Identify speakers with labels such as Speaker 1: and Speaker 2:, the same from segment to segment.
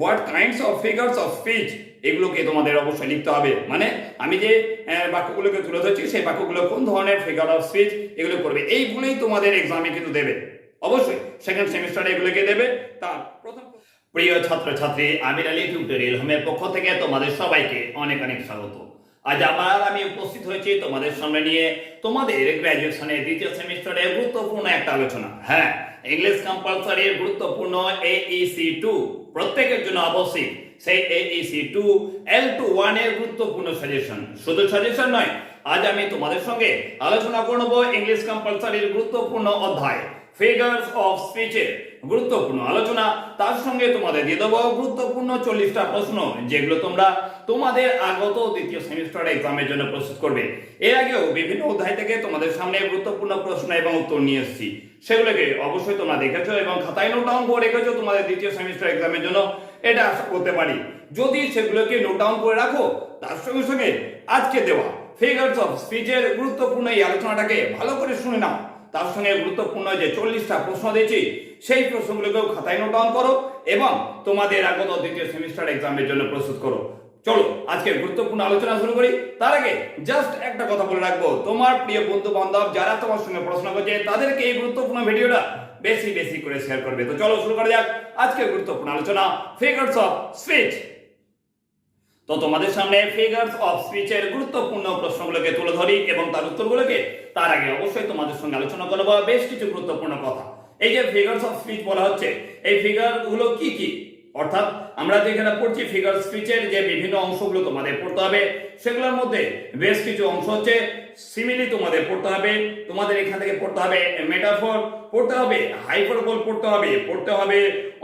Speaker 1: What kinds of figures of speech এগুলোকে তোমাদের অবশ্যই লিখতে হবে? মানে আমি যে বাক্যগুলোকে তুলে ধরছি, সেই বাক্যগুলো কোন ধরনের ফিগার অফ স্পিচ এগুলো করবে? এইগুলোই তোমাদের এক্সামে কিন্তু দেবে। অবশ্যই সেকেন্ড সেমিস্টারে এগুলোকে দেবে। তার প্রথম প্রিয় ছাত্রছাত্রী, আমির আলী টিউটোরিয়াল হোমের পক্ষ থেকে তোমাদের সবাইকে অনেক অনেক স্বাগত। আজ আবার আমি উপস্থিত হয়েছি তোমাদের সামনে নিয়ে তোমাদের গ্র্যাজুয়েশনের দ্বিতীয় সেমিস্টারে গুরুত্বপূর্ণ একটা আলোচনা। হ্যাঁ ইংলিশ কম্পালসারির গুরুত্বপূর্ণ এইসি টু প্রত্যেকের জন্য আবশ্যিক সেই এইসি টু এল টু ওয়ানের গুরুত্বপূর্ণ সাজেশন শুধু সাজেশন নয়, আজ আমি তোমাদের সঙ্গে আলোচনা করব ইংলিশ কম্পালসারির গুরুত্বপূর্ণ অধ্যায়। ফিগার্স অফ স্পিচের গুরুত্বপূর্ণ আলোচনা, তার সঙ্গে তোমাদের দিয়ে দেবো গুরুত্বপূর্ণ চল্লিশটা প্রশ্ন, যেগুলো তোমরা তোমাদের আগত দ্বিতীয় সেমিস্টার এক্সামের জন্য প্রস্তুত করবে। এর আগেও বিভিন্ন অধ্যায় থেকে তোমাদের সামনে গুরুত্বপূর্ণ প্রশ্ন এবং উত্তর নিয়ে এসেছি। সেগুলোকে অবশ্যই তোমরা দেখেছ এবং খাতায় নোট ডাউন করে রেখেছো তোমাদের দ্বিতীয় সেমিস্টার এক্সামের জন্য। এটা আশা করতে পারি। যদি সেগুলোকে নোট ডাউন করে রাখো, তার সঙ্গে সঙ্গে আজকে দেওয়া ফিগার্স অফ স্পিচের গুরুত্বপূর্ণ এই আলোচনাটাকে ভালো করে শুনে নাও। তার সঙ্গে গুরুত্বপূর্ণ যে চল্লিশটা প্রশ্ন দিয়েছি, সেই প্রশ্নগুলোকেও খাতায় নোট ডাউন করো এবং তোমাদের আগত দ্বিতীয় সেমিস্টার এক্সামের জন্য প্রস্তুত করো। চলো আজকে গুরুত্বপূর্ণ আলোচনা শুরু করি। তার আগে জাস্ট একটা কথা বলে রাখব। তোমার প্রিয় বন্ধু বান্ধব যারা তোমার সঙ্গে পড়াশোনা করছে, তাদেরকে এই গুরুত্বপূর্ণ ভিডিওটা বেশি বেশি করে শেয়ার করবে। তো চলো শুরু করা যাক। আজকের গুরুত্বপূর্ণ আলোচনা ফিগার্স অফ স্পিচ তো তোমাদের সামনে ফিগার্স অফ স্পিচের গুরুত্বপূর্ণ প্রশ্নগুলোকে তুলে ধরি এবং তার উত্তরগুলোকে তার আগে অবশ্যই তোমাদের সঙ্গে আলোচনা করব বেশ কিছু গুরুত্বপূর্ণ কথা। এই যে ফিগার্স অফ স্পিচ বলা হচ্ছে, এই ফিগারগুলো কি কি? অর্থাৎ আমরা যেখানে পড়ছি ফিগার স্পিচের যে বিভিন্ন অংশগুলো তোমাদের পড়তে হবে, সেগুলোর মধ্যে বেশ কিছু অংশ হচ্ছে সিমিলি তোমাদের পড়তে হবে, তোমাদের এখান থেকে পড়তে হবে মেটাফর পড়তে হবে হাইপারবোল পড়তে হবে পড়তে হবে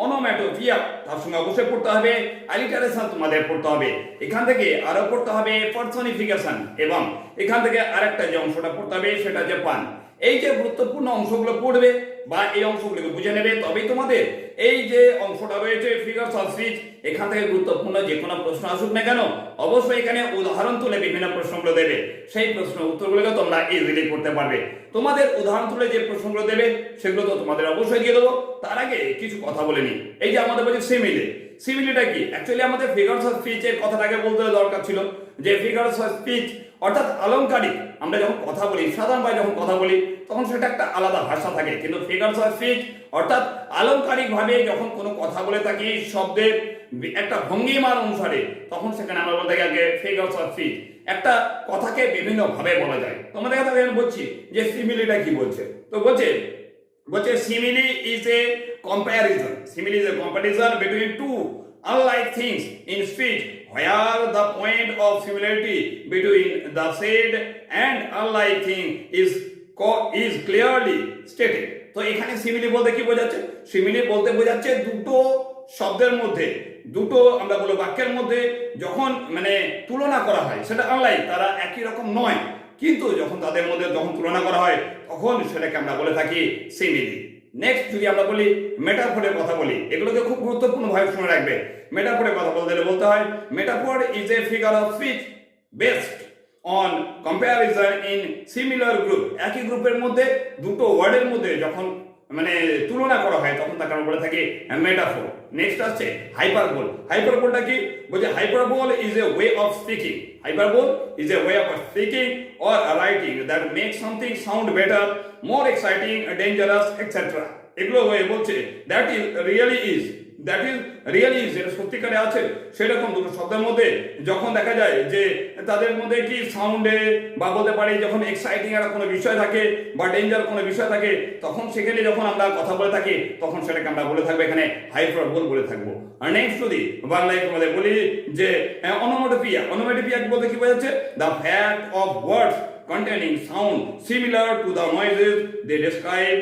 Speaker 1: অনোম্যাটোপিয়া তার সঙ্গে অবশ্যই পড়তে হবে অ্যালিটারেশন তোমাদের পড়তে হবে, এখান থেকে আরও পড়তে হবে পার্সনিফিকেশন এবং এখান থেকে আরেকটা যে অংশটা পড়তে হবে সেটা যে পান। এই যে গুরুত্বপূর্ণ অংশগুলো পড়বে বা এই অংশগুলোকে বুঝে নেবে, তবেই তোমাদের এই যে অংশটা রয়েছে অফ স্পিচ এখান থেকে গুরুত্বপূর্ণ যে কোনো প্রশ্ন আসুক না কেন, অবশ্যই এখানে উদাহরণ তুলে বিভিন্ন প্রশ্নগুলো দেবে। সেই প্রশ্ন উত্তরগুলোকে তোমরা ইজিলি করতে পারবে। তোমাদের উদাহরণ তুলে যে প্রশ্নগুলো দেবে, সেগুলো তো তোমাদের অবশ্যই দিয়ে দেবো। তার আগে কিছু কথা বলে নি এই যে আমাদের বলছে সিমিলে সিমিলিটা কি? অ্যাকচুয়ালি আমাদের ফিগার্স অফ স্পিচ এর কথাটাকে বলতে দরকার ছিল। যে ফিগার্স অফ স্পিচ অর্থাৎ আলংকারিক আমরা যখন কথা বলি সাধারণভাবে যখন কথা বলি, তখন সেটা একটা আলাদা ভাষা থাকে। কিন্তু ফিগার্স অফ স্পিচ অর্থাৎ আলংকারিক ভাবে যখন কোনো কথা বলে থাকি শব্দের একটা ভঙ্গিমার অনুসারে, তখন সেখানে আমরা বলতে গেলে ফিগার্স অফ স্পিচ একটা কথাকে বিভিন্ন ভাবে বলা যায়। তোমাদের কথা আমি বলছি যে সিমিলিটা কি বলছে? তো বলছে বলছে simile is a comparison simile is a comparison between two unlike things in speech where the point of similarity between the said and unlike thing is is clearly stated. তো এখানে সিমিলি বলতে কি বোঝাচ্ছে? সিমিলি বলতে বোঝাচ্ছে দুটো শব্দের মধ্যে, দুটো আমরা বলব বাক্যের মধ্যে যখন মানে তুলনা করা হয়, সেটা আনলাই তারা একই রকম নয়। কিন্তু যখন তাদের মধ্যে যখন তুলনা করা হয়, তখন সেটাকে আমরা বলে থাকি সিমিলি নেক্সট যদি আমরা বলি মেটাফোরের কথা বলি, এগুলোকে খুব গুরুত্বপূর্ণ ভাবে শুনে রাখবে। মেটাফোরের কথা বলতে গেলে বলতে হয় metaphor is a figure of speech based on comparison in similar group একই গ্রুপের মধ্যে, দুটো ওয়ার্ডের মধ্যে যখন মানে তুলনা করা হয়, তখন তাকে আমরা বলে থাকি মেটাফোর নেক্সট আসছে হাইপারবোল হাইপারবোলটা কি? বলছে hyperbole is a way of speaking hyperbole is a way of speaking or writing that make something sound better more exciting dangerous etcetera এগুলো ওয়ে বলছে that is really is That is really যেটা সত্যিকারে আছে, সেরকম দুটো শব্দের মধ্যে যখন দেখা যায় যে তাদের মধ্যে কি সাউন্ডে বা বলতে পারি যখন এক্সাইটিং একটা কোনো বিষয় থাকে বা ডেঞ্জার কোনো বিষয় থাকে, তখন সেখানে যখন আমরা কথা বলে থাকি, তখন সেটাকে আমরা বলে থাকব এখানে হাইপারবোল বলে থাকব। আর নেক্সট যদি বাংলায় তোমাদের বলি যে অনোমেটোপিয়া অনোমেটোপিয়া বলতে কি বোঝাচ্ছে? The fact of words containing sound similar to the noises they describe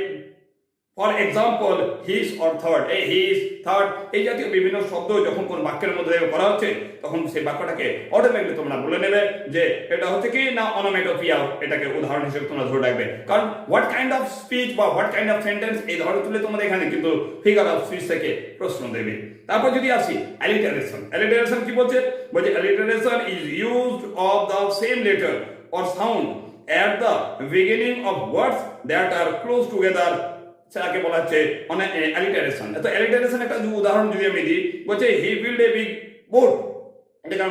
Speaker 1: for example hiss or third এই হিস থার্ড এই জাতীয় বিভিন্ন শব্দ যখন কোন বাক্যের মধ্যে করা হচ্ছে, তখন সেই বাক্যটাকে অটোমেটিকলি তোমরা বলে নেবে যে এটা হচ্ছে কি না অনোমেটোপিয়া এটাকে উদাহরণ হিসেবে তোমরা ধরে রাখবে। কারণ হোয়াট কাইন্ড অফ স্পিচ বা হোয়াট কাইন্ড অফ সেন্টেন্স এই ধরনের তুলে তোমাদের এখানে কিন্তু ফিগার অফ স্পিচ থেকে প্রশ্ন দেবে। তারপর যদি আসি অ্যালিটারেশন অ্যালিটারেশন কি বলছে? বলছে alliteration is used of the same letter or sound at the beginning of words that are close together সেটাকে বলা হচ্ছে অনেক অ্যালিটারেশন তো অ্যালিটারেশন একটা উদাহরণ যদি আমি দিই, বলছে he build a big board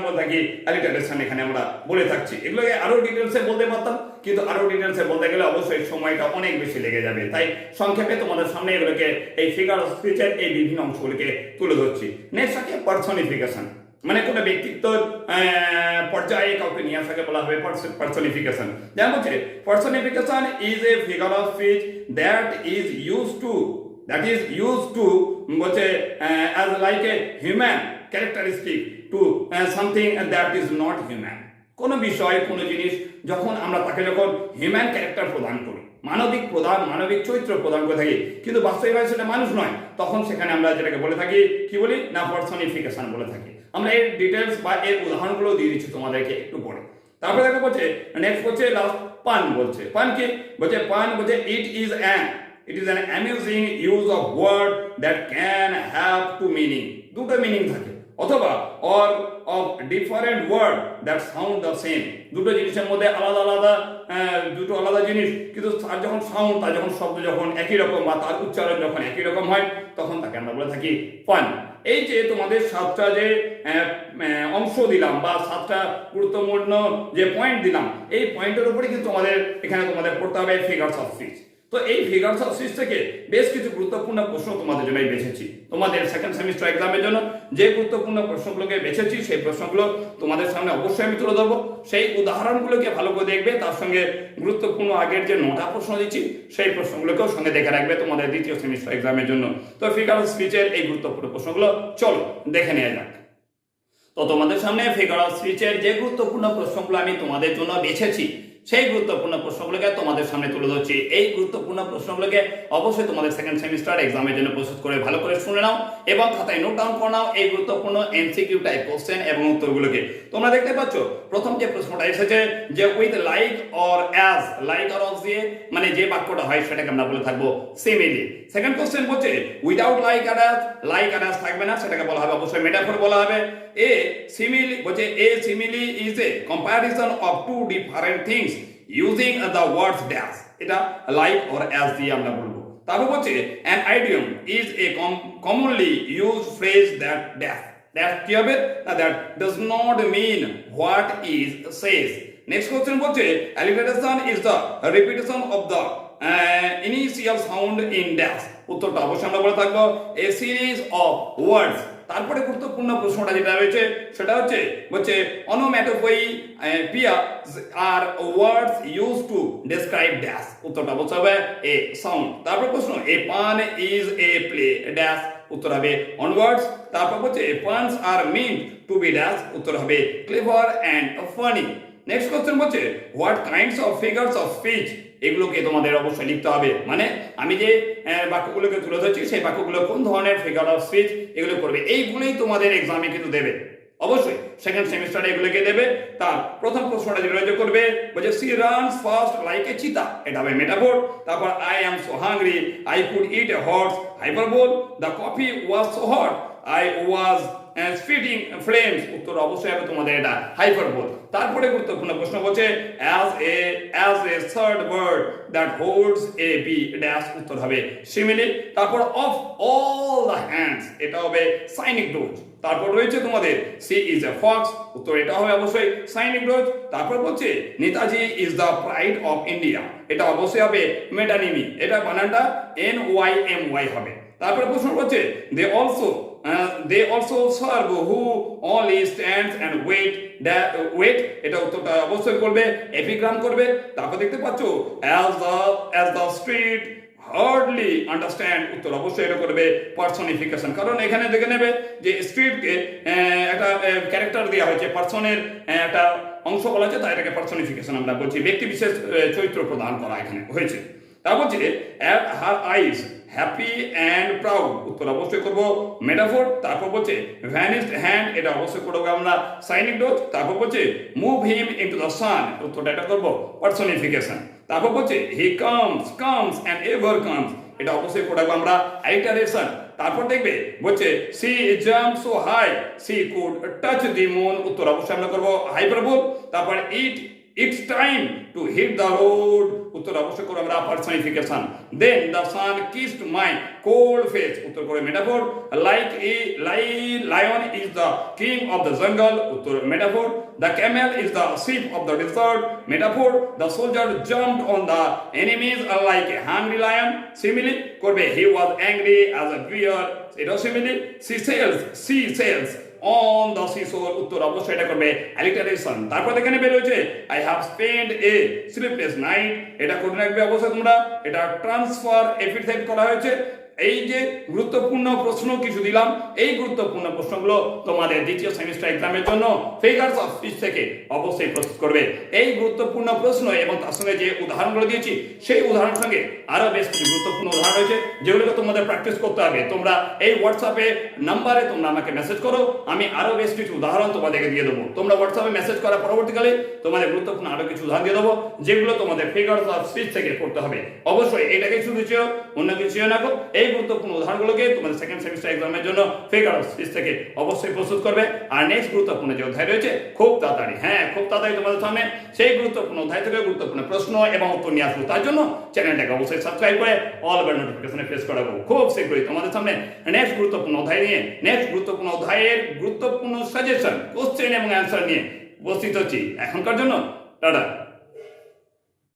Speaker 1: বলে থাকি অ্যালিটারেশন এখানে আমরা বলে থাকছি। এগুলোকে আরও ডিটেলসে বলতে পারতাম, কিন্তু আরও ডিটেলসে বলতে গেলে অবশ্যই সময়টা অনেক বেশি লেগে যাবে। তাই সংক্ষেপে তোমাদের সামনে এগুলোকে, এই ফিগার স্পিচের এই বিভিন্ন অংশগুলোকে তুলে ধরছি। নেক্সট আছে পার্সনিফিকেশন মানে কোনো ব্যক্তিত্ব পর্যায়ে কাউকে নিয়ে আসাকে বলা হবে পার্সোনিফিকেশন যেমন বলছে personification is a figure of speech that is use to that is use to বলছে as like a human characteristic to something that is not human কোনো বিষয়, কোনো জিনিস যখন আমরা তাকে যখন হিউম্যান ক্যারেক্টার প্রদান করি, মানবিক প্রদান, মানবিক চরিত্র প্রদান করে থাকি, কিন্তু বাস্তবিকভাবে সেটা মানুষ নয়, তখন সেখানে আমরা যেটাকে বলে থাকি, কি বলি? না পার্সনিফিকেশন বলে থাকি। আমরা এর ডিটেলস বা এর উদাহরণগুলো দিয়ে দিচ্ছি তোমাদেরকে একটু পরে। তারপরে দেখো বলছে নেক্সট বলছে লাস্ট পান বলছে। পান কি? বলছে, পান বলছে it is an it is an amusing use of word that can have two meaning দুটো মিনিং থাকে। অথবা or of different word that sound the same দুটো জিনিসের মধ্যে আলাদা আলাদা দুটো আলাদা জিনিস, কিন্তু তার যখন সাউন্ড তার যখন শব্দ যখন একই রকম বা তার উচ্চারণ যখন একই রকম হয়, তখন তাকে আমরা বলে থাকি ফান এই যে তোমাদের সাতটা যে অংশ দিলাম বা সাতটা গুরুত্বপূর্ণ যে পয়েন্ট দিলাম, এই পয়েন্টের উপরে কিন্তু তোমাদের, এখানে তোমাদের পড়তে হবে ফিগার্স অফ স্পিচ তো এই ফিগার্স অফ থেকে বেশ কিছু গুরুত্বপূর্ণ প্রশ্ন তোমাদের জন্য বেছেছি। তোমাদের সেকেন্ড সেমিস্টার এক্সামের জন্য যে গুরুত্বপূর্ণ প্রশ্নগুলোকে বেছেছি, সেই প্রশ্নগুলো তোমাদের সামনে অবশ্যই আমি তুলে ধরবো। সেই উদাহরণগুলোকে ভালো করে দেখবে, তার সঙ্গে গুরুত্বপূর্ণ আগের যে নটা প্রশ্ন দিচ্ছি, সেই প্রশ্নগুলোকেও সঙ্গে দেখে রাখবে তোমাদের দ্বিতীয় সেমিস্টার এক্সামের জন্য। তো ফিগার অফ স্পিচের এই গুরুত্বপূর্ণ প্রশ্নগুলো চলো দেখে নেওয়া যাক। তো তোমাদের সামনে ফিগার অফ স্পিচের যে গুরুত্বপূর্ণ প্রশ্নগুলো আমি তোমাদের জন্য বেছেছি সেই গুরুত্বপূর্ণ প্রশ্নগুলোকে তোমাদের সামনে তুলে ধরছি। এই গুরুত্বপূর্ণ প্রশ্নগুলোকে অবশ্যই তোমাদের সেকেন্ড সেমিস্টার এক্সামের জন্য প্রস্তুত করে, ভালো করে শুনে নাও এবং খাতায় নোট ডাউন করে নাও এই গুরুত্বপূর্ণ এমসিকিউ টাইপ কোশ্চেন এবং উত্তরগুলোকে। তোমরা দেখতে পাচ্ছ, প্রথম যে প্রশ্নটা এসেছে যে with like or as like or of দিয়ে মানে যে বাক্যটা হয় সেটাকে আমরা বলে থাকব সিমিলি সেকেন্ড কোশ্চেন বলছে উইদাউট লাইক আর অ্যাজ লাইক আর অ্যাজ থাকবে না। সেটাকে বলা হবে, অবশ্যই মেটাফোর বলা হবে। এ সিমিলি বলছে a simile is a comparison of two different things using the words dash এটা লাইক অর অ্যাজ দিয়ে আমরা বলব। তারপর বলছে an idiom is a commonly use phrase that dash that কি হবে? না that does not mean what is says next question বলছে alliteration is the repetition of the initial sound in dash উত্তরটা অবশ্যই আমরা বলে থাকব। এ সিরিজ অফ ওয়ার্ডস তারপরে গুরুত্বপূর্ণ প্রশ্নটা যেটা রয়েছে, সেটা হচ্ছে বলছে onomatopoeia are words use to describe dash উত্তরটা বলতে হবে এ সাউন্ড তারপর প্রশ্ন এ পান ইজ এ প্লে ড্যাশ উত্তর হবে অনওয়ার্ডস তারপর বলছে puns are meant to be dash উত্তর হবে clever and funny next question বলছে what kinds of figures of speech এগুলোকে তোমাদের অবশ্যই লিখতে হবে। মানে আমি যে বাক্যগুলোকে তুলে ধরছি, সেই বাক্যগুলো কোন ধরনের ফিগার অফ স্পিচ এগুলো করবে এইগুলোই তোমাদের এক্সামে কিন্তু দেবে। অবশ্যই সেকেন্ড সেমিস্টারে এগুলোকে দেবে। তার প্রথম প্রশ্নটা যেটা করবে, বলছে she runs fast like a cheetah এটা হবে মেটাফোর তারপর I am so hungry I could eat a horse hyperbole the coffee was so hot I was spitting flames উত্তর অবশ্যই হবে তোমাদের এটা হাইপারবোল তারপরে গুরুত্বপূর্ণ প্রশ্ন বলছে as a as a third word that holds a b dash উত্তর হবে। সিমিলি তারপর অফ অল দ্য হ্যান্ডস এটা হবে সাইনিক ডোজ তারপর রয়েছে তোমাদের সি ইজ এ ফক্স উত্তর এটা হবে অবশ্যই সাইনিক ডোজ তারপর বলছে, Netaji is the pride of India এটা অবশ্যই হবে মেটানিমি। এটা বানানটা এন ওয়াই এম ওয়াই হবে। তারপরে প্রশ্ন করছে they also they also serve who only stands and wait wait এটা উত্তরটা অবশ্যই করবে এপিগ্রাম করবে। তারপর দেখতে পাচ্ছ অ্যাজ দ্য অ্যাজ দ্য স্ট্রিট হার্ডলি আন্ডারস্ট্যান্ড উত্তর অবশ্যই এটা করবে পার্সনিফিকেশন কারণ এখানে দেখে নেবে যে স্ট্রিটকে একটা ক্যারেক্টার দেওয়া হয়েছে পার্সনের একটা অংশ বলা হয়েছে তাই এটাকে পার্সনিফিকেশন আমরা বলছি। ব্যক্তি বিশেষ চরিত্র প্রদান করা এখানে হয়েছে। তারপর বলছে at her eyes happy and proud. উত্তর অবশ্যই করব। মেটাফোর, তারপর বলছে ভ্যানিস্ট হ্যান্ড, এটা অবশ্যই করব আমরা। সাইনিক ডোজ, তারপর বলছে move him into the sun উত্তরটা এটা করব। পার্সনিফিকেশন, তারপর বলছে he comes comes and ever comes, এটা অবশ্যই করব আমরা। আইটারেশন, তারপর দেখবে বলছে she jump so high, she could touch the moon, উত্তর অবশ্যই আমরা করব। হাইপারবোল, তারপর ইট হিট দ্য রোড উত্তর অবশ্যই করে আমরা personification then the sun kissed my cold face উত্তর করে metaphor like a lie lion is the king of the jungle উত্তর metaphor the camel is the ship of the desert metaphor the soldier jumped on the enemies are like a hungry lion simile করবে he was angry as a bear এটাও simile she sells she sells on the seesaw উত্তর অবশ্যই এটা করবে alliteration তারপর এখানে বের হয়েছে I have spend a sleepless night এটা করে রাখবে অবশ্যই তোমরা? এটা ট্রান্সফার এপিথেট করা হয়েছে। এই যে গুরুত্বপূর্ণ প্রশ্ন কিছু দিলাম, এই গুরুত্বপূর্ণ প্রশ্নগুলো তোমাদের দ্বিতীয় সেমিস্টার এক্সামের জন্য ফিগার্স অফ স্পিচ থেকে অবশ্যই প্রস্তুত করবে। এই গুরুত্বপূর্ণ প্রশ্ন এবং তার সঙ্গে যে উদাহরণগুলো দিয়েছি, সেই উদাহরণের সঙ্গে আরও বেশ কিছু গুরুত্বপূর্ণ উদাহরণ রয়েছে, যেগুলোকে তোমাদের প্র্যাকটিস করতে হবে। তোমরা এই হোয়াটসঅ্যাপে নাম্বারে তোমরা আমাকে মেসেজ করো, আমি আরও বেশ কিছু উদাহরণ তোমাদেরকে দিয়ে দেবো। তোমরা হোয়াটসঅ্যাপে মেসেজ করার পরবর্তীকালে তোমাদের গুরুত্বপূর্ণ আরও কিছু উদাহরণ দিয়ে দেবো, যেগুলো তোমাদের ফিগার্স অফ স্পিচ থেকে পড়তে হবে। অবশ্যই এটাকে শুধু চেয়েও অন্য কিছু না। এই গুরুত্বপূর্ণ উদাহরণগুলোকে তোমাদের সেকেন্ড সেমিস্টার এক্সামের জন্য ফিগার স্পিচ থেকে অবশ্যই প্রস্তুত করবে। আর নেক্সট গুরুত্বপূর্ণ যে অধ্যায় রয়েছে, খুব তাড়াতাড়ি। হ্যাঁ খুব তাড়াতাড়ি তোমাদের সামনে সেই গুরুত্বপূর্ণ অধ্যায় থেকে গুরুত্বপূর্ণ প্রশ্ন এবং উত্তর নিয়ে আসব। তার জন্য চ্যানেলটাকে অবশ্যই সাবস্ক্রাইব করে অল বেল নোটিফিকেশনে প্রেস করাবো। খুব শীঘ্রই তোমাদের সামনে নেক্সট গুরুত্বপূর্ণ অধ্যায় নিয়ে নেক্সট গুরুত্বপূর্ণ অধ্যায়ের গুরুত্বপূর্ণ সাজেশন কোশ্চেন এবং অ্যান্সার নিয়ে উপস্থিত হচ্ছি। এখনকার জন্য, টাটা।